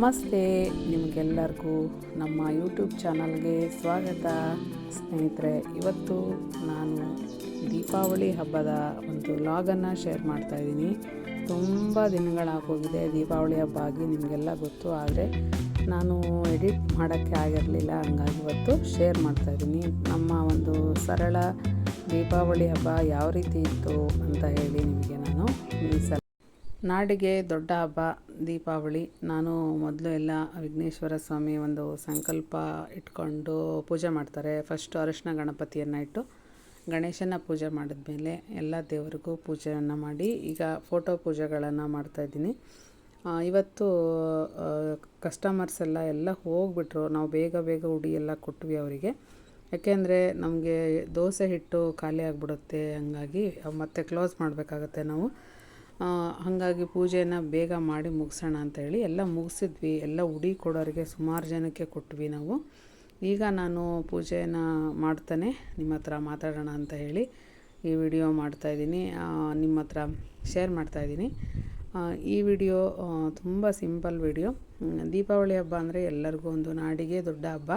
ನಮಸ್ತೆ, ನಿಮಗೆಲ್ಲರಿಗೂ ನಮ್ಮ ಯೂಟ್ಯೂಬ್ ಚಾನಲ್ಗೆ ಸ್ವಾಗತ. ಸ್ನೇಹಿತರೆ, ಇವತ್ತು ನಾನು ದೀಪಾವಳಿ ಹಬ್ಬದ ಒಂದು ಲಾಗನ್ನು ಶೇರ್ ಮಾಡ್ತಾಯಿದ್ದೀನಿ ತುಂಬ ದಿನಗಳಾಗೋಗಿದೆ ದೀಪಾವಳಿ ಹಬ್ಬ ಆಗಿ, ನಿಮಗೆಲ್ಲ ಗೊತ್ತು. ಆದರೆ ನಾನು ಎಡಿಟ್ ಮಾಡೋಕ್ಕೆ ಆಗಿರಲಿಲ್ಲ, ಹಂಗಾಗಿ ಇವತ್ತು ಶೇರ್ ಮಾಡ್ತಾಯಿದ್ದೀನಿ ನಮ್ಮ ಒಂದು ಸರಳ ದೀಪಾವಳಿ ಹಬ್ಬ ಯಾವ ರೀತಿ ಇತ್ತು ಅಂತ ಹೇಳಿ ನಿಮಗೆ ನಾನು ಈ ನಾಡಿಗೆ ದೊಡ್ಡ ಹಬ್ಬ, ದೀಪಾವಳಿ. ನಾನು ಮೊದಲು ಎಲ್ಲ ವಿಘ್ನೇಶ್ವರ ಸ್ವಾಮಿ ಒಂದು ಸಂಕಲ್ಪ ಇಟ್ಕೊಂಡು ಪೂಜೆ ಮಾಡ್ತಾರೆ. ಫಸ್ಟ್ ಅರಿಶಿನ ಗಣಪತಿಯನ್ನು ಇಟ್ಟು ಗಣೇಶನ ಪೂಜೆ ಮಾಡಿದ್ಮೇಲೆ ಎಲ್ಲ ದೇವರಿಗೂ ಪೂಜೆಯನ್ನು ಮಾಡಿ ಈಗ ಫೋಟೋ ಪೂಜೆಗಳನ್ನು ಮಾಡ್ತಾಯಿದ್ದೀನಿ ಇವತ್ತು ಕಸ್ಟಮರ್ಸ್ ಎಲ್ಲ ಎಲ್ಲ ಹೋಗಿಬಿಟ್ರು. ನಾವು ಬೇಗ ಬೇಗ ಉಡಿ ಎಲ್ಲ ಕೊಟ್ವಿ ಅವರಿಗೆ. ಯಾಕೆಂದರೆ ನಮಗೆ ದೋಸೆ ಹಿಟ್ಟು ಖಾಲಿ ಆಗಿಬಿಡುತ್ತೆ ಹಂಗಾಗಿ, ಮತ್ತೆ ಕ್ಲೋಸ್ ಮಾಡಬೇಕಾಗತ್ತೆ ನಾವು. ಹಾಗಾಗಿ ಪೂಜೆನ ಬೇಗ ಮಾಡಿ ಮುಗಿಸೋಣ ಅಂತ ಹೇಳಿ ಎಲ್ಲ ಮುಗಿಸಿದ್ವಿ. ಎಲ್ಲ ಉಡಿ ಕೊಡೋರಿಗೆ ಸುಮಾರು ಜನಕ್ಕೆ ಕೊಟ್ವಿ ನಾವು. ಈಗ ನಾನು ಪೂಜೆನ ಮಾಡ್ತಾನೆ. ನಿಮ್ಮ ಹತ್ರ ಮಾತಾಡೋಣ ಅಂತ ಹೇಳಿ ಈ ವಿಡಿಯೋ ಮಾಡ್ತಾಯಿದ್ದೀನಿ ನಿಮ್ಮ ಹತ್ರ ಶೇರ್ ಮಾಡ್ತಾಯಿದ್ದೀನಿ ಈ ವಿಡಿಯೋ ತುಂಬ ಸಿಂಪಲ್ ವಿಡಿಯೋ. ದೀಪಾವಳಿ ಹಬ್ಬ ಅಂದರೆ ಎಲ್ಲರಿಗೂ ಒಂದು ನಾಡಿಗೆ ದೊಡ್ಡ ಹಬ್ಬ.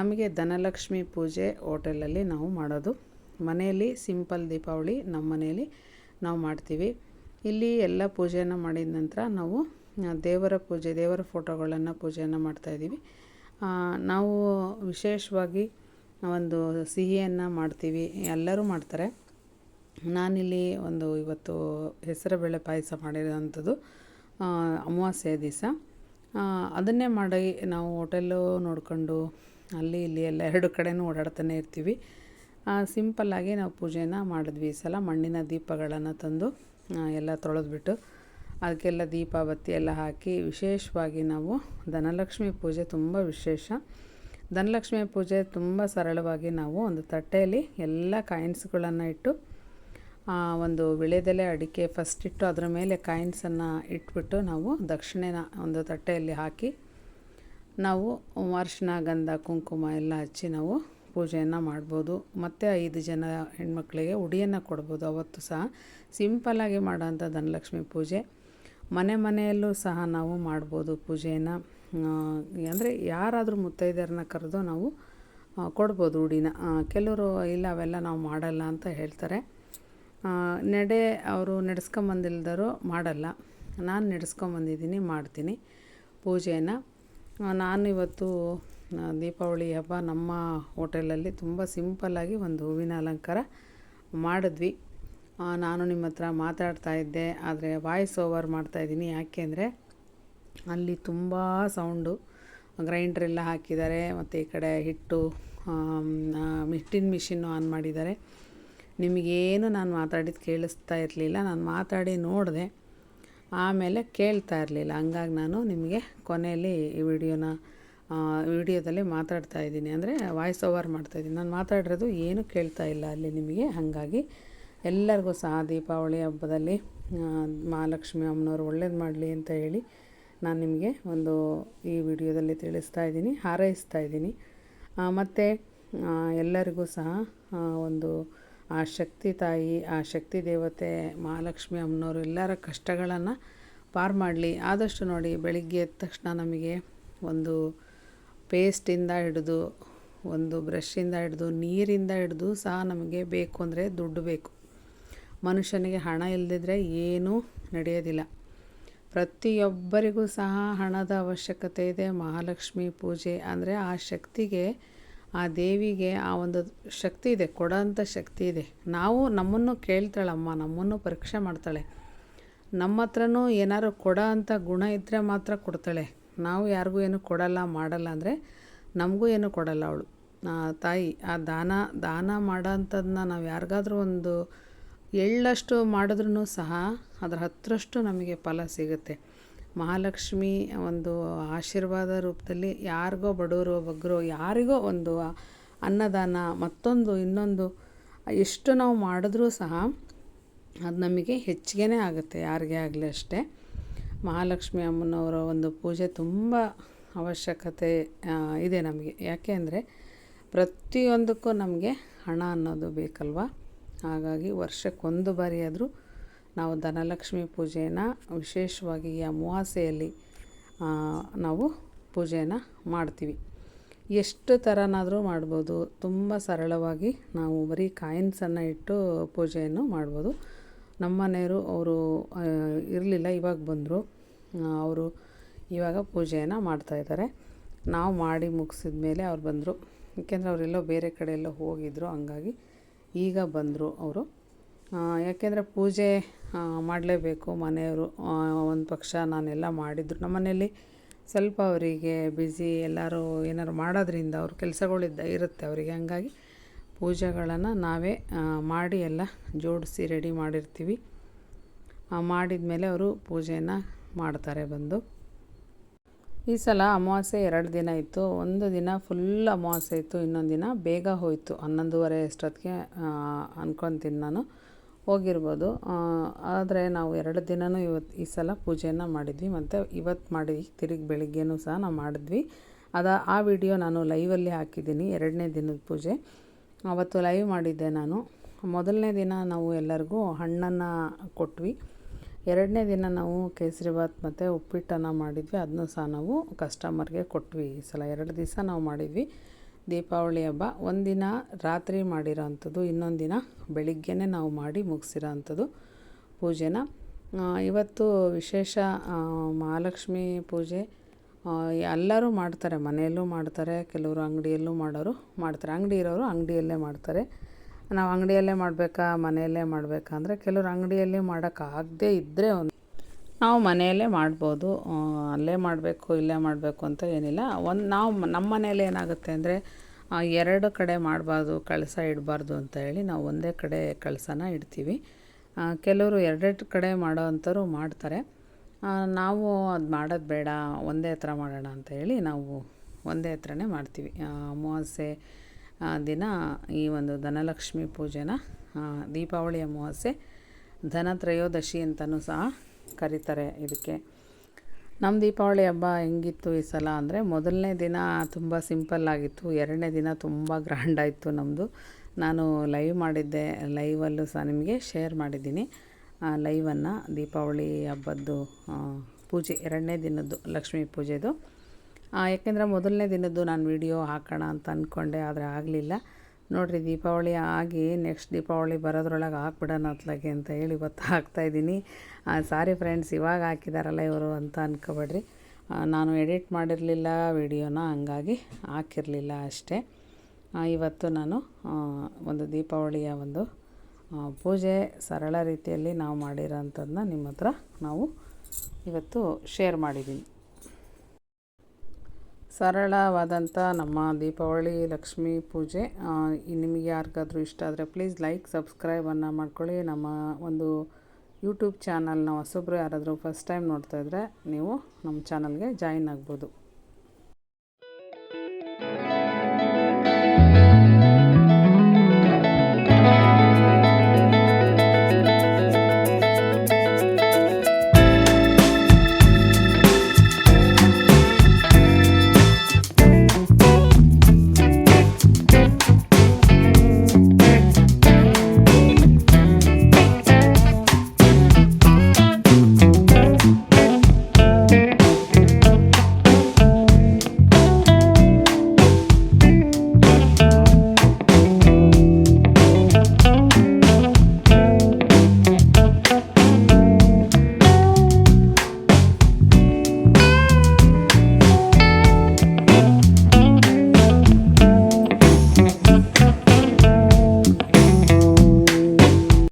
ನಮಗೆ ಧನಲಕ್ಷ್ಮಿ ಪೂಜೆ ಹೋಟೆಲಲ್ಲಿ ನಾವು ಮಾಡೋದು. ಮನೆಯಲ್ಲಿ ಸಿಂಪಲ್ ದೀಪಾವಳಿ ನಮ್ಮ ಮನೆಯಲ್ಲಿ ನಾವು ಮಾಡ್ತೀವಿ. ಇಲ್ಲಿ ಎಲ್ಲ ಪೂಜೆಯನ್ನು ಮಾಡಿದ ನಂತರ ನಾವು ದೇವರ ಪೂಜೆ, ದೇವರ ಫೋಟೋಗಳನ್ನು ಪೂಜೆಯನ್ನು ಮಾಡ್ತಾಯಿದ್ದೀವಿ ನಾವು ವಿಶೇಷವಾಗಿ ಒಂದು ಸಿಹಿಯನ್ನು ಮಾಡ್ತೀವಿ. ಎಲ್ಲರೂ ಮಾಡ್ತಾರೆ. ನಾನಿಲ್ಲಿ ಒಂದು ಇವತ್ತು ಹೆಸರುಬೇಳೆ ಪಾಯಸ ಮಾಡಿರೋವಂಥದ್ದು ಅಮಾವಾಸ್ಯೆ ದಿವಸ. ಅದನ್ನೇ ಮಾಡಿ ನಾವು ಹೋಟೆಲ್ಲು ನೋಡಿಕೊಂಡು ಅಲ್ಲಿ ಇಲ್ಲಿ ಎಲ್ಲ ಎರಡು ಕಡೆನೂ ಓಡಾಡ್ತಾನೆ ಇರ್ತೀವಿ. ಸಿಂಪಲ್ಲಾಗಿ ನಾವು ಪೂಜೆನ ಮಾಡಿದ್ವಿ. ಈ ಸಲ ಮಣ್ಣಿನ ದೀಪಗಳನ್ನು ತಂದು ಎಲ್ಲ ತೊಳೆದ್ಬಿಟ್ಟು ಅದಕ್ಕೆಲ್ಲ ದೀಪ ಬತ್ತಿ ಎಲ್ಲ ಹಾಕಿ ವಿಶೇಷವಾಗಿ ನಾವು ಧನಲಕ್ಷ್ಮಿ ಪೂಜೆ ತುಂಬ ವಿಶೇಷ. ಧನಲಕ್ಷ್ಮಿ ಪೂಜೆ ತುಂಬ ಸರಳವಾಗಿ ನಾವು ಒಂದು ತಟ್ಟೆಯಲ್ಲಿ ಎಲ್ಲ ಕಾಯಿನ್ಸ್ಗಳನ್ನು ಇಟ್ಟು ಒಂದು ವಿಳೆದೆಲೆ ಅಡಿಕೆ ಫಸ್ಟ್ ಇಟ್ಟು ಅದರ ಮೇಲೆ ಕಾಯಿನ್ಸನ್ನು ಇಟ್ಬಿಟ್ಟು ನಾವು ದಕ್ಷಿಣೆನ ಒಂದು ತಟ್ಟೆಯಲ್ಲಿ ಹಾಕಿ, ನಾವು ಅರಿಶಿನ, ಗಂಧ, ಕುಂಕುಮ ಎಲ್ಲ ಹಚ್ಚಿ ನಾವು ಪೂಜೆಯನ್ನು ಮಾಡ್ಬೋದು. ಮತ್ತು ಐದು ಜನ ಹೆಣ್ಮಕ್ಳಿಗೆ ಉಡಿಯನ್ನು ಕೊಡ್ಬೋದು. ಅವತ್ತು ಸಹ ಸಿಂಪಲ್ಲಾಗಿ ಮಾಡೋಂಥ ಧನಲಕ್ಷ್ಮಿ ಪೂಜೆ. ಮನೆ ಮನೆಯಲ್ಲೂ ಸಹ ನಾವು ಮಾಡ್ಬೋದು ಪೂಜೆಯನ್ನು. ಅಂದರೆ ಯಾರಾದರೂ ಮುತ್ತೈದೆಯರನ್ನ ಕರೆದು ನಾವು ಕೊಡ್ಬೋದು ಉಡಿನ. ಕೆಲವರು, ಇಲ್ಲ, ಅವೆಲ್ಲ ನಾವು ಮಾಡಲ್ಲ ಅಂತ ಹೇಳ್ತಾರೆ. ನಡೆ ಅವರು ನಡೆಸ್ಕೊಂಬಂದಿಲ್ದರು ಮಾಡಲ್ಲ. ನಾನು ನಡೆಸ್ಕೊಂಬಂದಿದ್ದೀನಿ, ಮಾಡ್ತೀನಿ ಪೂಜೆಯನ್ನು. ನಾನು ಇವತ್ತು ದೀಪಾವಳಿ ಹಬ್ಬ ನಮ್ಮ ಹೋಟೆಲಲ್ಲಿ ತುಂಬ ಸಿಂಪಲ್ಲಾಗಿ ಒಂದು ಹೂವಿನ ಅಲಂಕಾರ ಮಾಡಿದ್ವಿ. ನಾನು ನಿಮ್ಮ ಹತ್ರ ಮಾತಾಡ್ತಾ ಇದ್ದೆ, ಆದರೆ ವಾಯ್ಸ್ ಓವರ್ ಮಾಡ್ತಾಯಿದ್ದೀನಿ ಯಾಕೆ ಅಂದರೆ ಅಲ್ಲಿ ತುಂಬ ಸೌಂಡು ಗ್ರೈಂಡ್ರೆಲ್ಲ ಹಾಕಿದ್ದಾರೆ, ಮತ್ತು ಈ ಕಡೆ ಹಿಟ್ಟು ಹಿಟ್ಟಿನ ಮಿಷಿನ್ನು ಆನ್ ಮಾಡಿದ್ದಾರೆ. ನಿಮಗೇನು ನಾನು ಮಾತಾಡಿದ್ದು ಕೇಳಿಸ್ತಾ ಇರಲಿಲ್ಲ, ನಾನು ಮಾತಾಡಿ ನೋಡಿದೆ. ಆಮೇಲೆ ಕೇಳ್ತಾ ಇರಲಿಲ್ಲ. ಹಂಗಾಗಿ ನಾನು ನಿಮಗೆ ಕೊನೆಯಲ್ಲಿ ಈ ವಿಡಿಯೋನ ವಿಡಿಯೋದಲ್ಲಿ ಮಾತಾಡ್ತಾ ಇದ್ದೀನಿ. ಅಂದರೆ ವಾಯ್ಸ್ ಓವರ್ ಮಾಡ್ತಾಯಿದ್ದೀನಿ ನಾನು ಮಾತಾಡಿರೋದು ಏನೂ ಕೇಳ್ತಾ ಇಲ್ಲ ಅಲ್ಲಿ ನಿಮಗೆ. ಹಾಗಾಗಿ ಎಲ್ಲರಿಗೂ ಸಹ ದೀಪಾವಳಿ ಹಬ್ಬದಲ್ಲಿ ಮಹಾಲಕ್ಷ್ಮಿ ಅಮ್ಮನವ್ರು ಒಳ್ಳೇದು ಮಾಡಲಿ ಅಂತ ಹೇಳಿ ನಾನು ನಿಮಗೆ ಒಂದು ಈ ವಿಡಿಯೋದಲ್ಲಿ ತಿಳಿಸ್ತಾ ಇದ್ದೀನಿ, ಹಾರೈಸ್ತಾ ಇದ್ದೀನಿ. ಮತ್ತು ಎಲ್ಲರಿಗೂ ಸಹ ಒಂದು ಆ ಶಕ್ತಿ ತಾಯಿ, ಆ ಶಕ್ತಿ ದೇವತೆ, ಮಹಾಲಕ್ಷ್ಮಿ ಅಮ್ಮನವರು ಎಲ್ಲರ ಕಷ್ಟಗಳನ್ನು ಪಾರು ಮಾಡಲಿ. ಆದಷ್ಟು ನೋಡಿ ಬೆಳಿಗ್ಗೆ ಎದ್ದ ತಕ್ಷಣ ನಮಗೆ ಒಂದು ಪೇಸ್ಟಿಂದ ಹಿಡಿದು, ಒಂದು ಬ್ರಷಿಂದ ಹಿಡಿದು, ನೀರಿಂದ ಹಿಡಿದು ಸಹ ನಮಗೆ ಬೇಕು ಅಂದರೆ ದುಡ್ಡು ಬೇಕು. ಮನುಷ್ಯನಿಗೆ ಹಣ ಇಲ್ಲದಿದ್ದರೆ ಏನೂ ನಡೆಯೋದಿಲ್ಲ. ಪ್ರತಿಯೊಬ್ಬರಿಗೂ ಸಹ ಹಣದ ಅವಶ್ಯಕತೆ ಇದೆ. ಮಹಾಲಕ್ಷ್ಮಿ ಪೂಜೆ ಅಂದರೆ ಆ ಶಕ್ತಿಗೆ, ಆ ದೇವಿಗೆ ಆ ಒಂದು ಶಕ್ತಿ ಇದೆ, ಕೊಡೋಂಥ ಶಕ್ತಿ ಇದೆ. ನಾವು ನಮ್ಮನ್ನು ಕೇಳ್ತಾಳಮ್ಮ, ನಮ್ಮನ್ನು ಪರೀಕ್ಷೆ ಮಾಡ್ತಾಳೆ. ನಮ್ಮ ಹತ್ರನೂ ಏನಾದ್ರು ಕೊಡೋ ಅಂಥ ಗುಣ ಇದ್ದರೆ ಮಾತ್ರ ಕೊಡ್ತಾಳೆ. ನಾವು ಯಾರಿಗೂ ಏನು ಕೊಡಲ್ಲ, ಮಾಡಲ್ಲ ಅಂದರೆ ನಮಗೂ ಏನು ಕೊಡಲ್ಲ ಅವಳು. ತಾಯಿ, ಆ ದಾನ ದಾನ ಮಾಡೋಂಥದ್ದನ್ನ ನಾವು ಯಾರಿಗಾದ್ರೂ ಒಂದು ಎಳ್ಳಷ್ಟು ಮಾಡಿದ್ರೂ ಸಹ ಅದರ ಹತ್ತರಷ್ಟು ನಮಗೆ ಫಲ ಸಿಗುತ್ತೆ. ಮಹಾಲಕ್ಷ್ಮಿ ಒಂದು ಆಶೀರ್ವಾದ ರೂಪದಲ್ಲಿ ಯಾರಿಗೋ ಬಡವರು ಬಗ್ಗರು ಯಾರಿಗೋ ಒಂದು ಅನ್ನದಾನ, ಮತ್ತೊಂದು, ಇನ್ನೊಂದು, ಎಷ್ಟು ನಾವು ಮಾಡಿದ್ರೂ ಸಹ ಅದು ನಮಗೆ ಹೆಚ್ಚಿಗೆ ಆಗುತ್ತೆ, ಯಾರಿಗೇ ಆಗಲಿ ಅಷ್ಟೇ. ಮಹಾಲಕ್ಷ್ಮಿ ಅಮ್ಮನವರ ಒಂದು ಪೂಜೆ ತುಂಬ ಅವಶ್ಯಕತೆ ಇದೆ ನಮಗೆ. ಯಾಕೆ ಅಂದರೆ ಪ್ರತಿಯೊಂದಕ್ಕೂ ನಮಗೆ ಹಣ ಅನ್ನೋದು ಬೇಕಲ್ವ? ಹಾಗಾಗಿ ವರ್ಷಕ್ಕೊಂದು ಬಾರಿ ಆದರೂ ನಾವು ಧನಲಕ್ಷ್ಮಿ ಪೂಜೆಯನ್ನ ವಿಶೇಷವಾಗಿ ಈ ಅಮಾವಾಸ್ಯೆಯಲ್ಲಿ ನಾವು ಪೂಜೆಯನ್ನು ಮಾಡ್ತೀವಿ. ಎಷ್ಟು ಥರನಾದರೂ ಮಾಡ್ಬೋದು. ತುಂಬ ಸರಳವಾಗಿ ನಾವು ಬರೀ ಕಾಯಿನ್ಸನ್ನು ಇಟ್ಟು ಪೂಜೆಯನ್ನು ಮಾಡ್ಬೋದು. ನಮ್ಮ ಮನೆಯವರು ಅವರು ಇರಲಿಲ್ಲ, ಇವಾಗ ಬಂದರು. ಅವರು ಇವಾಗ ಪೂಜೆಯನ್ನು ಮಾಡ್ತಾಯಿದ್ದಾರೆ ನಾವು ಮಾಡಿ ಮುಗಿಸಿದ ಮೇಲೆ ಅವ್ರು ಬಂದರು. ಏಕೆಂದರೆ ಅವರೆಲ್ಲೋ ಬೇರೆ ಕಡೆ ಎಲ್ಲೋ ಹೋಗಿದ್ದರು ಹಂಗಾಗಿ ಈಗ ಬಂದರು ಅವರು. ಯಾಕೆಂದರೆ ಪೂಜೆ ಮಾಡಲೇಬೇಕು ಮನೆಯವರು. ಒಂದು ಪಕ್ಷ ನಾನೆಲ್ಲ ಮಾಡಿದ್ರು. ನಮ್ಮ ಮನೆಯಲ್ಲಿ ಸ್ವಲ್ಪ ಅವರಿಗೆ ಬ್ಯುಸಿ ಎಲ್ಲರೂ ಏನಾದ್ರು ಮಾಡೋದ್ರಿಂದ ಅವ್ರ ಕೆಲಸಗಳಿದ್ದ, ಇರುತ್ತೆ ಅವರಿಗೆ. ಹಂಗಾಗಿ ಪೂಜೆಗಳನ್ನು ನಾವೇ ಮಾಡಿ ಎಲ್ಲ ಜೋಡಿಸಿ ರೆಡಿ ಮಾಡಿರ್ತೀವಿ. ಮಾಡಿದ ಮೇಲೆ ಅವರು ಪೂಜೆಯನ್ನು ಮಾಡ್ತಾರೆ ಬಂದು. ಈ ಸಲ ಅಮಾವಾಸ್ಯೆ ಎರಡು ದಿನ ಇತ್ತು. ಒಂದು ದಿನ ಫುಲ್ ಅಮಾವಾಸ್ಯೆ ಇತ್ತು, ಇನ್ನೊಂದು ದಿನ ಬೇಗ ಹೋಯಿತು. ಹನ್ನೊಂದುವರೆ ಅಷ್ಟೊತ್ತಿಗೆ ಅಂದ್ಕೊತೀನಿ ನಾನು. ಹೋಗಿರ್ಬೋದು. ಆದರೆ ನಾವು ಎರಡು ದಿನವೂ ಇವತ್ತು ಈ ಸಲ ಪೂಜೆಯನ್ನು ಮಾಡಿದ್ವಿ. ಮತ್ತು ಇವತ್ತು ಮಾಡಿ ತಿರುಗಿ ಬೆಳಿಗ್ಗೆನೂ ಸಹ ನಾವು ಮಾಡಿದ್ವಿ. ಅದ, ಆ ವಿಡಿಯೋ ನಾನು ಲೈವಲ್ಲಿ ಹಾಕಿದ್ದೀನಿ, ಎರಡನೇ ದಿನದ ಪೂಜೆ. ಅವತ್ತು ಲೈವ್ ಮಾಡಿದ್ದೆ ನಾನು. ಮೊದಲನೇ ದಿನ ನಾವು ಎಲ್ಲರಿಗೂ ಹಣ್ಣನ್ನು ಕೊಟ್ವಿ. ಎರಡನೇ ದಿನ ನಾವು ಕೇಸರಿಬಾತ್ ಮತ್ತು ಉಪ್ಪಿಟ್ಟನ್ನು ಮಾಡಿದ್ವಿ. ಅದನ್ನು ಸಹ ನಾವು ಕಸ್ಟಮರ್ಗೆ ಕೊಟ್ವಿ. ಈ ಸಲ ಎರಡು ದಿವಸ ನಾವು ಮಾಡಿದ್ವಿ. ದೀಪಾವಳಿ ಹಬ್ಬ. ಒಂದಿನ ರಾತ್ರಿ ಮಾಡಿರೋ ಅಂಥದ್ದು ಇನ್ನೊಂದು ದಿನ ಬೆಳಿಗ್ಗೆನೇ ನಾವು ಮಾಡಿ ಮುಗಿಸಿರೋ ಅಂಥದ್ದು ಪೂಜೆನ ಇವತ್ತು ವಿಶೇಷ ಮಹಾಲಕ್ಷ್ಮಿ ಪೂಜೆ ಎಲ್ಲರೂ ಮಾಡ್ತಾರೆ, ಮನೆಯಲ್ಲೂ ಮಾಡ್ತಾರೆ, ಕೆಲವರು ಅಂಗಡಿಯಲ್ಲೂ ಮಾಡೋರು ಮಾಡ್ತಾರೆ. ಅಂಗಡಿ ಇರೋರು ಅಂಗಡಿಯಲ್ಲೇ ಮಾಡ್ತಾರೆ. ನಾವು ಅಂಗಡಿಯಲ್ಲೇ ಮಾಡಬೇಕಾ, ಮನೆಯಲ್ಲೇ ಮಾಡಬೇಕಾ ಅಂದರೆ ಕೆಲವರು ಅಂಗಡಿಯಲ್ಲಿ ಮಾಡೋಕ್ಕಾಗದೇ ಇದ್ದರೆ ಒಂದು ನಾವು ಮನೆಯಲ್ಲೇ ಮಾಡ್ಬೋದು. ಅಲ್ಲೇ ಮಾಡಬೇಕು, ಇಲ್ಲೇ ಮಾಡಬೇಕು ಅಂತ ಏನಿಲ್ಲ. ಒಂದು ನಾವು ನಮ್ಮ ಮನೇಲಿ ಏನಾಗುತ್ತೆ ಅಂದರೆ ಎರಡು ಕಡೆ ಮಾಡಬಾರ್ದು, ಕಳಸ ಇಡಬಾರ್ದು ಅಂತ ಹೇಳಿ ನಾವು ಒಂದೇ ಕಡೆ ಕಳಸನ ಇಡ್ತೀವಿ. ಕೆಲವರು ಎರಡೆರಡು ಕಡೆ ಮಾಡೋ ಅಂಥವ್ರು ಮಾಡ್ತಾರೆ. ನಾವು ಅದು ಮಾಡೋದು ಬೇಡ, ಒಂದೇ ಹತ್ರ ಮಾಡೋಣ ಅಂತ ಹೇಳಿ ನಾವು ಒಂದೇ ಹತ್ರನೇ ಮಾಡ್ತೀವಿ. ಅಮಾವಾಸ್ಯೆ ದಿನ ಈ ಒಂದು ಧನಲಕ್ಷ್ಮಿ ಪೂಜೆನ ದೀಪಾವಳಿ ಅಮಾವಾಸ್ಯೆ, ಧನತ್ರಯೋದಶಿ ಅಂತಲೂ ಸಹ ಕರೀತಾರೆ ಇದಕ್ಕೆ. ನಮ್ಮ ದೀಪಾವಳಿ ಹಬ್ಬ ಹೆಂಗಿತ್ತು ಈ ಸಲ ಅಂದರೆ ಮೊದಲನೇ ದಿನ ತುಂಬ ಸಿಂಪಲ್ ಆಗಿತ್ತು. ಎರಡನೇ ದಿನ ತುಂಬ ಗ್ರ್ಯಾಂಡ್ ಆಯಿತು ನಮ್ಮದು ನಾನು ಲೈವ್ ಮಾಡಿದ್ದೆ, ಲೈವಲ್ಲೂ ಸಹ ನಿಮಗೆ ಶೇರ್ ಮಾಡಿದ್ದೀನಿ. ಲೈವನ್ನು ದೀಪಾವಳಿ ಹಬ್ಬದ್ದು ಪೂಜೆ, ಎರಡನೇ ದಿನದ್ದು, ಲಕ್ಷ್ಮೀ ಪೂಜೆದು. ಯಾಕೆಂದರೆ ಮೊದಲನೇ ದಿನದ್ದು ನಾನು ವಿಡಿಯೋ ಹಾಕೋಣ ಅಂತ ಅಂದ್ಕೊಂಡೆ ಆದರೆ ಆಗಲಿಲ್ಲ. ನೋಡಿರಿ, ದೀಪಾವಳಿ ಆಗಿ ನೆಕ್ಸ್ಟ್ ದೀಪಾವಳಿ ಬರೋದ್ರೊಳಗೆ ಹಾಕ್ಬಿಡೋಣ ಅತ್ಲಾಗೆ ಅಂತ ಹೇಳಿ ಇವತ್ತು ಹಾಕ್ತಾಯಿದ್ದೀನಿ ಸಾರಿ ಫ್ರೆಂಡ್ಸ್ ಇವಾಗ ಹಾಕಿದಾರಲ್ಲ ಇವರು ಅಂತ ಅನ್ಕೋಬೇಡ್ರಿ. ನಾನು ಎಡಿಟ್ ಮಾಡಿರಲಿಲ್ಲ, ವಿಡಿಯೋನ ಹಂಗಾಗಿ ಹಾಕಿರಲಿಲ್ಲ ಅಷ್ಟೇ. ಇವತ್ತು ನಾನು ಒಂದು ದೀಪಾವಳಿಯ ಒಂದು ಪೂಜೆ ಸರಳ ರೀತಿಯಲ್ಲಿ ನಾವು ಮಾಡಿರೋಂಥದ್ದನ್ನ ನಿಮ್ಮ ಹತ್ರ ನಾವು ಇವತ್ತು ಶೇರ್ ಮಾಡಿದ್ದೀನಿ ಸರಳವಾದಂಥ ನಮ್ಮ ದೀಪಾವಳಿ, ಲಕ್ಷ್ಮೀ ಪೂಜೆ ನಿಮಗೆ ಯಾರಿಗಾದರೂ ಇಷ್ಟ ಆದರೆ ಪ್ಲೀಸ್ ಲೈಕ್ ಸಬ್ಸ್ಕ್ರೈಬನ್ನು ಮಾಡ್ಕೊಳ್ಳಿ. ನಮ್ಮ ಒಂದು ಯೂಟ್ಯೂಬ್ ಚಾನಲ್ನ ಹೊಸಬ್ರು ಯಾರಾದರೂ ಫಸ್ಟ್ ಟೈಮ್ ನೋಡ್ತಾ ಇದ್ದರೆ ನೀವು ನಮ್ಮ ಚಾನಲ್ಗೆ ಜಾಯಿನ್ ಆಗ್ಬೋದು.